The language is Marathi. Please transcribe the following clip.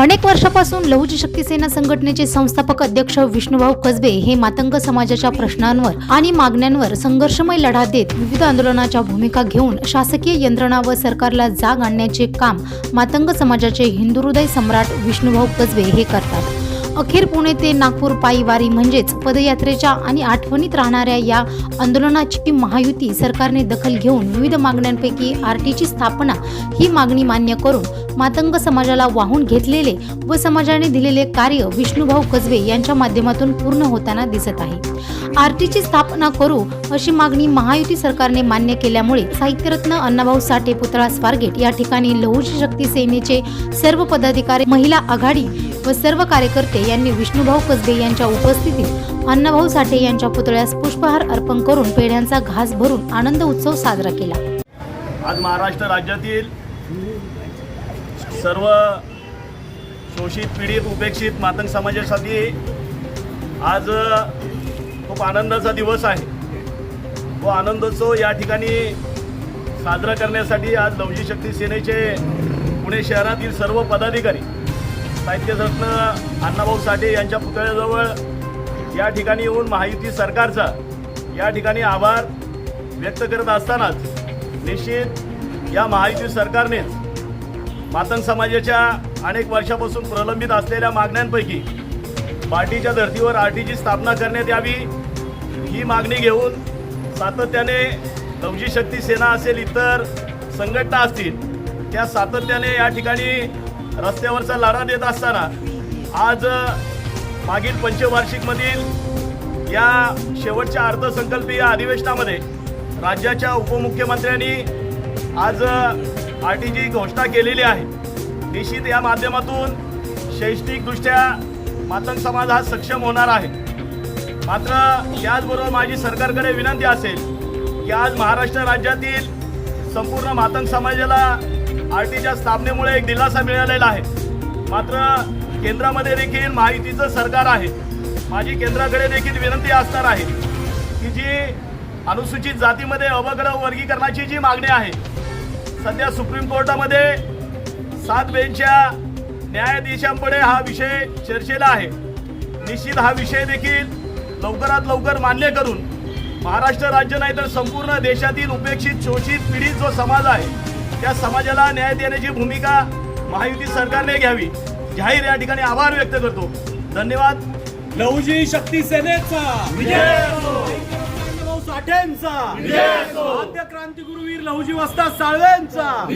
अनेक वर्षापासून लहुजी शक्ती सेना संघटनेचे संस्थापक अध्यक्ष विष्णुभाऊ कसबे हे मातंग समाजाच्या प्रश्नांवर आणि मागण्यांवर संघर्षमय लढा देत विविध आंदोलनाच्या भूमिका घेऊन शासकीय यंत्रणा व सरकारला जाग आणण्याचे काम मातंग समाजाचे हिंदू हृदय सम्राट विष्णुभाऊ कसबे हे करतात. अखेर पुणे ते नागपूर पायी वारी म्हणजेच पदयात्रेच्या आणि आठवणीत राहणाऱ्या या आंदोलनाची महायुती सरकारने दखल घेऊन विविध मागण्यांपैकी आरटीची स्थापना ही मागणी मान्य करून मातंग समाजाला वाहून घेतलेले व समाजाने दिलेले कार्य विष्णुभाऊ कसबे यांच्या माध्यमातून पूर्ण होताना दिसत आहे. आरटीची स्थापना करू अशी मागणी महायुती सरकारने मान्य केल्यामुळे साहित्यरत्न अण्णाभाऊ साठे पुतळा स्वारगेट या ठिकाणी लहुजी शक्ती सेनेचे सर्व पदाधिकारी महिला आघाडी व सर्व कार्यकर्ते यांनी विष्णुभाऊ कसबे यांच्या उपस्थितीत अण्णाभाऊ साठे यांच्या पुतळ्यास पुष्पहार अर्पण करून पेढ्यांचा घास भरून आनंद उत्सव साजरा केला. आज महाराष्ट्र राज्यातील सर्व शोषित पीडित उपेक्षित मातंग समाजासाठी आज खूप आनंदाचा दिवस आहे. तो आनंदोत्सव या ठिकाणी साजरा करण्यासाठी आज लवजी शक्ती सेनेचे पुणे शहरातील सर्व पदाधिकारी साहित्यरत्न अण्णाभाऊ साठे यांच्या पुतळ्याजवळ या ठिकाणी येऊन महायुती सरकारचा या ठिकाणी आभार व्यक्त करत असतानाच निश्चित या महायुती सरकारनेच मातंग समाजाच्या अनेक वर्षापासून प्रलंबित असलेल्या मागण्यांपैकी पार्टीच्या धर्तीवर आर टीची स्थापना करण्यात यावी ही मागणी घेऊन सातत्याने लवजी शक्ती सेना असेल इतर संघटना असतील त्या सातत्याने या ठिकाणी रस्त्यावरचा लढा देत असताना आज मागील पंचवार्षिकमधील या शेवटच्या अर्थसंकल्पीय अधिवेशनामध्ये राज्याच्या उपमुख्यमंत्र्यांनी आज आर टी जी घोषणा केलेली आहे. निश्चित या माध्यमातून शैक्षणिकदृष्ट्या मातंग समाज हा सक्षम होणार आहे. मात्र याचबरोबर माझी सरकारकडे विनंती असेल की आज महाराष्ट्र राज्यातील संपूर्ण मातंग समाजाला आर टीच्या स्थापनेमुळे एक दिलासा मिळालेला आहे. मात्र केंद्रामध्ये देखील माहितीचं सरकार आहे. माझी केंद्राकडे देखील विनंती असणार आहे की जी अनुसूचित जातीमध्ये अवग्रह वर्गीकरणाची जी मागणी आहे सध्या सुप्रीम कोर्टामध्ये सात बेंचच्या न्यायाधीशांपुढे हा विषय चर्चेला आहे. निश्चित हा विषय देखील लवकरात लवकर मान्य करून महाराष्ट्र राज्य नाही तर संपूर्ण देशातील उपेक्षित शोषित पीडित जो समाज आहे त्या समाजाला न्याय देण्याची भूमिका महायुती सरकारने घ्यावी जाहीर या ठिकाणी आभार व्यक्त करतो. धन्यवाद. लहुजी शक्ती सेनेचा. साठेंचा. क्रांतिगुरुवीर लहुजी वस्ताद साळवेंचा.